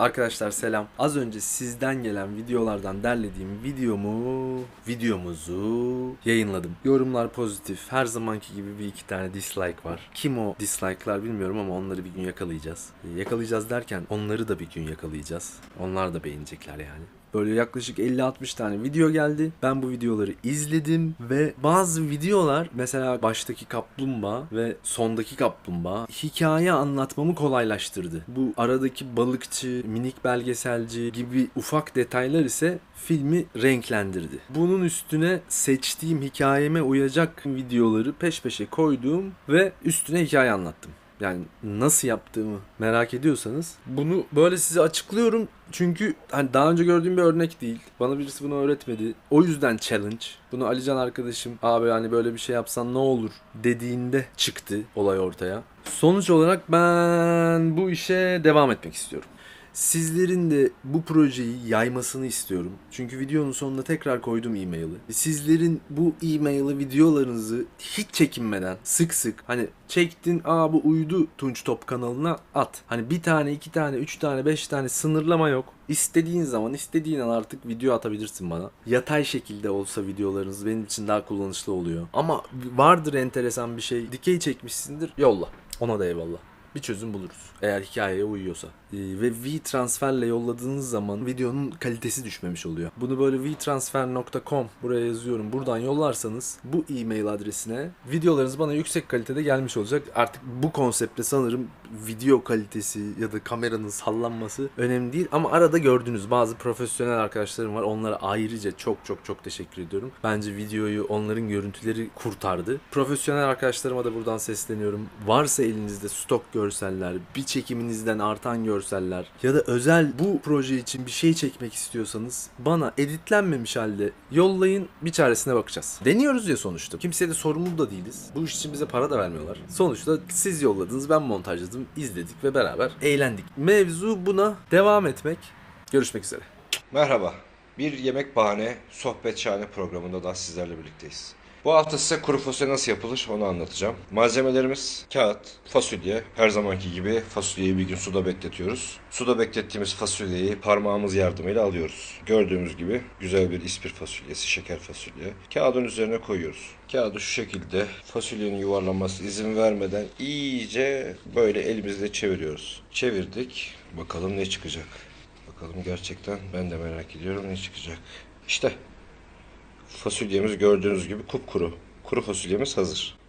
Arkadaşlar selam. Az önce sizden gelen videolardan derlediğim videomu, videomuzu yayınladım. Yorumlar pozitif. Her zamanki gibi bir iki tane dislike var. Kim o dislike'lar bilmiyorum ama onları bir gün yakalayacağız. Yakalayacağız derken onları da bir gün yakalayacağız. Onlar da beğenecekler yani. Böyle yaklaşık 50-60 tane video geldi. Ben bu videoları izledim ve bazı videolar mesela baştaki kaplumbağa ve sondaki kaplumbağa hikaye anlatmamı kolaylaştırdı. Bu aradaki balıkçı, minik belgeselci gibi ufak detaylar ise filmi renklendirdi. Bunun üstüne seçtiğim hikayeme uyacak videoları peş peşe koydum ve üstüne hikaye anlattım. Yani nasıl yaptığımı merak ediyorsanız bunu böyle size açıklıyorum. Çünkü hani daha önce gördüğüm bir örnek değil. Bana birisi bunu öğretmedi. O yüzden challenge. Bunu Alican arkadaşım abi hani böyle bir şey yapsan ne olur dediğinde çıktı olay ortaya. Sonuç olarak ben bu işe devam etmek istiyorum. Sizlerin de bu projeyi yaymasını istiyorum. Çünkü videonun sonuna tekrar koydum e-mail'i. Sizlerin bu e-mail'i videolarınızı hiç çekinmeden sık sık hani çektin aa bu uydu Tunç Top kanalına at. Hani bir tane, iki tane, üç tane, beş tane sınırlama yok. İstediğin zaman, istediğin an artık video atabilirsin bana. Yatay şekilde olsa videolarınız benim için daha kullanışlı oluyor. Ama vardır enteresan bir şey. Dikey çekmişsindir, yolla. Ona da eyvallah bir çözüm buluruz. Eğer hikayeye uyuyorsa. Ee, ve V-Transfer'le yolladığınız zaman videonun kalitesi düşmemiş oluyor. Bunu böyle vtransfer.com buraya yazıyorum. Buradan yollarsanız bu e-mail adresine videolarınız bana yüksek kalitede gelmiş olacak. Artık bu konseptle sanırım video kalitesi ya da kameranın sallanması önemli değil. Ama arada gördüğünüz bazı profesyonel arkadaşlarım var. Onlara ayrıca çok çok çok teşekkür ediyorum. Bence videoyu onların görüntüleri kurtardı. Profesyonel arkadaşlarıma da buradan sesleniyorum. Varsa elinizde stok görseller, bir çekiminizden artan görseller ya da özel bu proje için bir şey çekmek istiyorsanız bana editlenmemiş halde yollayın bir çaresine bakacağız. Deniyoruz ya sonuçta. Kimseye de sorumlu da değiliz. Bu iş için bize para da vermiyorlar. Sonuçta siz yolladınız, ben montajladım, izledik ve beraber eğlendik. Mevzu buna devam etmek. Görüşmek üzere. Merhaba. Bir yemek bahane sohbet şahane programında da sizlerle birlikteyiz. Bu hafta size kuru fasulye nasıl yapılır onu anlatacağım. Malzemelerimiz kağıt, fasulye. Her zamanki gibi fasulyeyi bir gün suda bekletiyoruz. Suda beklettiğimiz fasulyeyi parmağımız yardımıyla alıyoruz. Gördüğümüz gibi güzel bir ispir fasulyesi, şeker fasulye. Kağıdın üzerine koyuyoruz. Kağıdı şu şekilde fasulyenin yuvarlanması izin vermeden iyice böyle elimizle çeviriyoruz. Çevirdik. Bakalım ne çıkacak. Bakalım gerçekten ben de merak ediyorum ne çıkacak. İşte fasulyemiz gördüğünüz gibi kupkuru. Kuru fasulyemiz hazır.